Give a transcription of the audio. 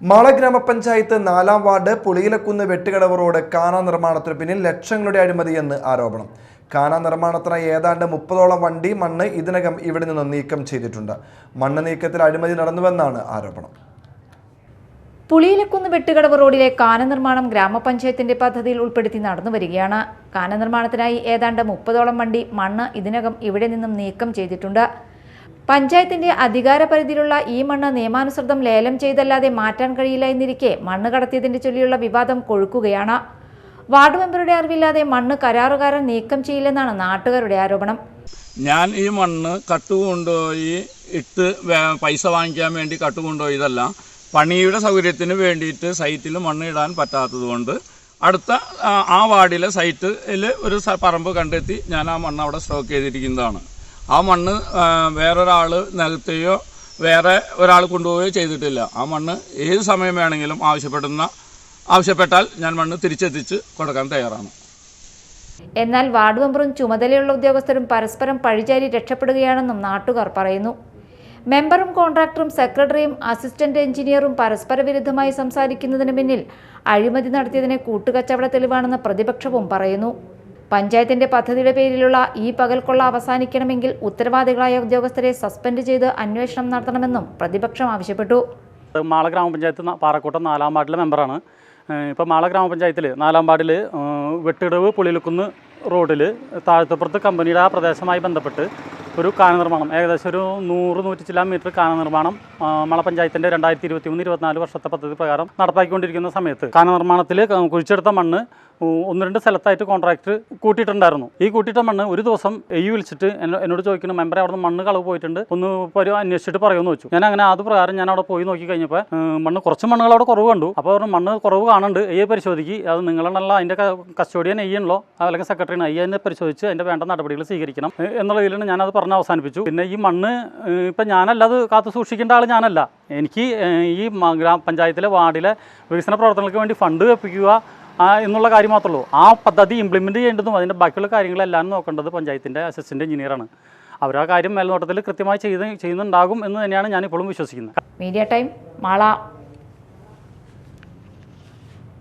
മാള ഗ്രാമപഞ്ചായത്ത് നാലാം ward പുളിയിലക്കുന്ന് Vettukadavu road കാന നിർമ്മാണത്തിന് പിന്നിൽ ലക്ഷങ്ങളുടെ അഴിമതിയെന്ന് ആരോപണം. കാന നിർമ്മാണത്തിനായി ഏതാണ്ട് മുപ്പതോളം വണ്ടി മണ്ണ് ഇതിനകം ഇവിടെ നിന്ന് നീക്കം ചെയ്തിട്ടുണ്ട്. മണ്ണ് നീക്കത്തിൽ അഴിമതി നടന്നുവെന്നാണ് ആരോപണം. പുളിയിലക്കുന്ന് വെട്ടുകടവ് റോഡിലെ കാന നിർമ്മാണം ഗ്രാമപഞ്ചായത്തിന്റെ പദ്ധതിയിൽ ഉൾപ്പെടുത്തി നടന്നു വരികയാണ്. കാന നിർമ്മാണത്തിനായി ഏതാണ്ട് മുപ്പതോളം വണ്ടി മണ്ണ് ഇതിനകം ഇവിടെ നിന്നും നീക്കം ചെയ്തിട്ടുണ്ട്. പഞ്ചായത്തിന്റെ അധികാര പരിധിയിലുള്ള ഈ മണ്ണ് നിയമാനുസൃതം ലേലം ചെയ്തല്ലാതെ മാറ്റാൻ കഴിയില്ല എന്നിരിക്കെ മണ്ണ് കടത്തിയതിന്റെ ചൊല്ലിയുള്ള വിവാദം കൊഴുക്കുകയാണ്. വാർഡ് മെമ്പറുടെ അറിവില്ലാതെ മണ്ണ് കരാറുകാരൻ നീക്കം ചെയ്യില്ലെന്നാണ് നാട്ടുകാരുടെ ആരോപണം. ഞാൻ ഈ മണ്ണ് കട്ടുകൊണ്ടുപോയി ഇട്ട് പൈസ വാങ്ങിക്കാൻ വേണ്ടി കട്ടുകൊണ്ടുപോയതല്ല പണിയുടെ സൗകര്യത്തിന് വേണ്ടിയിട്ട് സൈറ്റിൽ മണ്ണ് ഇടാൻ പറ്റാത്തതുകൊണ്ട് അടുത്ത ആ, വാർഡിലെ സൈറ്റിൽ ഒരു പറമ്പ് കണ്ടെത്തി ഞാൻ ആ മണ്ണ് അവിടെ സ്റ്റോക്ക് ചെയ്തിരിക്കുന്നതാണ്. ആ മണ്ണ് വേറൊരാൾ നിലത്തെയോ വേറെ ഒരാൾ കൊണ്ടുപോവുകയോ ചെയ്തിട്ടില്ല. ആ മണ്ണ് ഏത് സമയം വേണമെങ്കിലും ആവശ്യപ്പെടുന്ന ആവശ്യപ്പെട്ടാൽ ഞാൻ മണ്ണ് തിരിച്ചെത്തിച്ച് കൊടുക്കാൻ തയ്യാറാണ്. എന്നാൽ വാർഡ് മെമ്പറും ചുമതലയുള്ള ഉദ്യോഗസ്ഥരും പരസ്പരം പഴിചാരി രക്ഷപ്പെടുകയാണെന്നും നാട്ടുകാർ പറയുന്നു. മെമ്പറും കോൺട്രാക്ടറും സെക്രട്ടറിയും അസിസ്റ്റന്റ് എഞ്ചിനീയറും പരസ്പര വിരുദ്ധമായി സംസാരിക്കുന്നതിന് പിന്നിൽ അഴിമതി നടത്തിയതിനെ കൂട്ടുകച്ചവട തെളിവാണെന്ന് പ്രതിപക്ഷവും പറയുന്നു. പഞ്ചായത്തിന്റെ പദ്ധതിയുടെ പേരിലുള്ള ഈ പകൽക്കൊള്ള അവസാനിക്കണമെങ്കിൽ ഉത്തരവാദികളായ ഉദ്യോഗസ്ഥരെ സസ്പെൻഡ് ചെയ്ത് അന്വേഷണം നടത്തണമെന്നും പ്രതിപക്ഷം ആവശ്യപ്പെട്ടു. മാള ഗ്രാമപഞ്ചായത്ത് പാറക്കോട്ടം നാലാം വാർഡിലെ മെമ്പറാണ്. ഇപ്പോൾ മാള ഗ്രാമപഞ്ചായത്തിൽ നാലാം വാർഡിൽ വെട്ടിടവ് പുളിയിലുക്കുന്ന് റോഡിൽ താഴത്തപ്പുറത്ത് കമ്പനിയുടെ ആ പ്രദേശമായി ബന്ധപ്പെട്ട് ഒരു കാന നിർമ്മാണം ഏകദേശം ഒരു നൂറ് നൂറ്റി ചില മീറ്റർ കാന നിർമ്മാണം ആ, മാള പഞ്ചായത്തിന്റെ രണ്ടായിരത്തി ഇരുപത്തി മൂന്ന് ഇരുപത്തിനാല് വർഷത്തെ പദ്ധതി പ്രകാരം നടപ്പാക്കിക്കൊണ്ടിരിക്കുന്ന സമയത്ത്. കാന നിർമ്മാണത്തിൽ കുഴിച്ചെടുത്ത മണ്ണ് ഒന്ന് രണ്ട് സ്ഥലത്തായിട്ട് കോൺട്രാക്ട് കൂട്ടിയിട്ടുണ്ടായിരുന്നു. ഈ കൂട്ടിയിട്ട മണ്ണ് ഒരു ദിവസം എയ്യു വിളിച്ചിട്ട് എന്നോട് ചോദിക്കുന്നു മെമ്പറെ അവിടെ മണ്ണ് കളവ് പോയിട്ടുണ്ട്. ഒന്ന് ഒരു അന്വേഷിച്ചിട്ട് പറയുമെന്ന് വെച്ചു ഞാൻ അങ്ങനെ അത് പ്രകാരം ഞാൻ അവിടെ പോയി നോക്കി കഴിഞ്ഞപ്പോൾ മണ്ണ് കുറച്ച് മണ്ണുകൾ അവിടെ കുറവ് കണ്ടു. അപ്പോൾ പറഞ്ഞു മണ്ണ് കുറവ് കാണുന്നുണ്ട്. എയ്യെ പരിശോധിക്ക്. അത് നിങ്ങളെന്നല്ല അതിന്റെ കസ്റ്റോഡിയൻ എയ്യണല്ലോ അല്ലെങ്കിൽ സെക്രട്ടറിയാണ് അയ്യനെ പരിശോധിച്ച് അതിന്റെ വേണ്ട നടപടികൾ സ്വീകരിക്കണം. എന്നുള്ള രീതിയിലാണ് ഞാനത് പറഞ്ഞ് അവസാനിപ്പിച്ചു. പിന്നെ ഈ മണ്ണ് ഇപ്പം ഞാനല്ല അത് കാത്തു സൂക്ഷിക്കേണ്ട ആൾ ഞാനല്ല. എനിക്ക് ഈ ഗ്രാമ ഗ്രാമപഞ്ചായത്തിലെ വാർഡിലെ വികസന പ്രവർത്തനങ്ങൾക്ക് വേണ്ടി ഫണ്ട് വെപ്പിക്കുക എന്നുള്ള കാര്യം മാത്രമേ ഉള്ളൂ. ആ പദ്ധതി ഇംപ്ലിമെന്റ് ചെയ്യേണ്ടതും അതിന്റെ ബാക്കിയുള്ള കാര്യങ്ങളെല്ലാം നോക്കേണ്ടത് പഞ്ചായത്തിന്റെ അസിസ്റ്റന്റ് എഞ്ചിനീയറാണ് അവർ ആ കാര്യം മേൽനോട്ടത്തിൽ കൃത്യമായി ചെയ്ത് ചെയ്യുന്നുണ്ടാകും എന്ന് തന്നെയാണ് ഞാൻ ഇപ്പോഴും വിശ്വസിക്കുന്നത്. Media time Mala